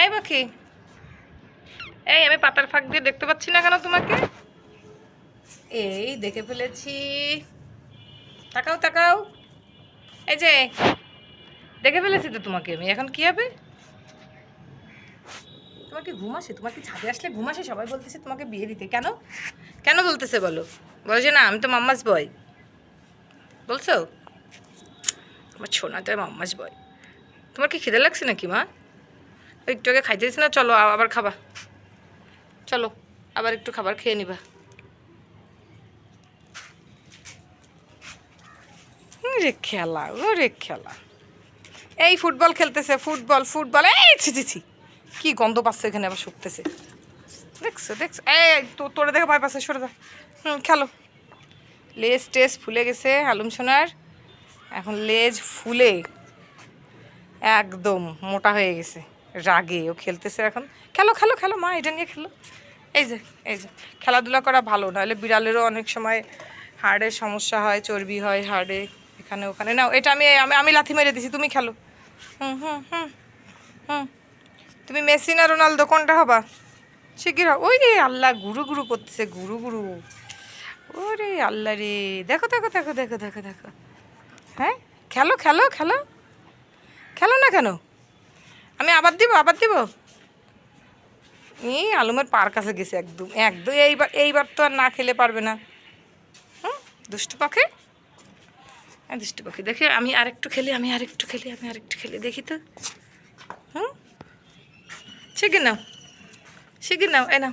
এই পাখি এই আমি পাতার ফাঁক দিয়ে দেখতে পাচ্ছি না কেন তোমাকে? এই দেখে ফেলেছি। তাকাও তাকাও। এই যে দেখে ফেলেছি তো তোমাকে আমি। এখন কি হবে? তোমার কি ঘুম আসে? তোমার কি ছাদে আসলে ঘুম আসে? সবাই বলতেছে তোমাকে বিয়ে দিতে। কেন? কেন বলতেছে বলো? বলো যে না আমি তো মাম্মাস বয়। বলছো? আমার ছোনা তো মাম্মাস বয়। তোমার কি খিদে লাগছে নাকি মা? একটু আগে খাইতে দিছি না, চলো আবার খাবা। চলো, আবার একটু খাবার খেয়ে নিবা। রে খেলা ও রে খেলা। এই ফুটবল খেলতেছে, ফুটবল ফুটবল। এই, ছি ছি ছি। কি গন্ধ পাচ্ছে এখানে, আবার শুকতেছে। দেখছ দেখছ। এই, তো, তোরে দেখে ভয় পাচ্ছে, সরে যা। হুম, খেলো। লেজ টেজ ফুলে গেছে, আলুম সোনার। এখন লেজ ফুলে। একদম মোটা হয়ে গেছে। রাগে, ও খেলতেছে এখন। খেলো খেলো খেলো, মা, এটা নিয়ে খেলো। এই যে এই যে, খেলাধুলা করা ভালো, নাহলে বিড়ালেরও অনেক সময় হাড়ের সমস্যা হয়, চর্বি হয় হাড়ে, এখানে, ওখানে। না এটা আমি আমি লাথি মেরে দিছি, তুমি খেলো। হুম হুম হুম হুম। তুমি মেসি না রোনালদো, কোনটা হবা? শিগগির ওই রে, আল্লাহ, গুরু গুরু করতেছে, গুরু গুরু। ওরে আল্লাহ রে, দেখো দেখো দেখো দেখো দেখো দেখো। হ্যাঁ? খেলো খেলো খেলো। খেলো না কেন? আমি আবার দিব আবার দিব? এই আলমের পার কাছে গেছে একদম একদম। এইবার এইবার তো আর না খেলে পারবে না। হুম? দুষ্টু পাখি হ্যাঁ দুষ্টু পাখি দেখে আমি আরেকটু খেলি, আমি আরেকটু খেলি, আমি আরেকটু খেলি, দেখি তো। হুম? শিখে নাও শিখে নাও এ নাও।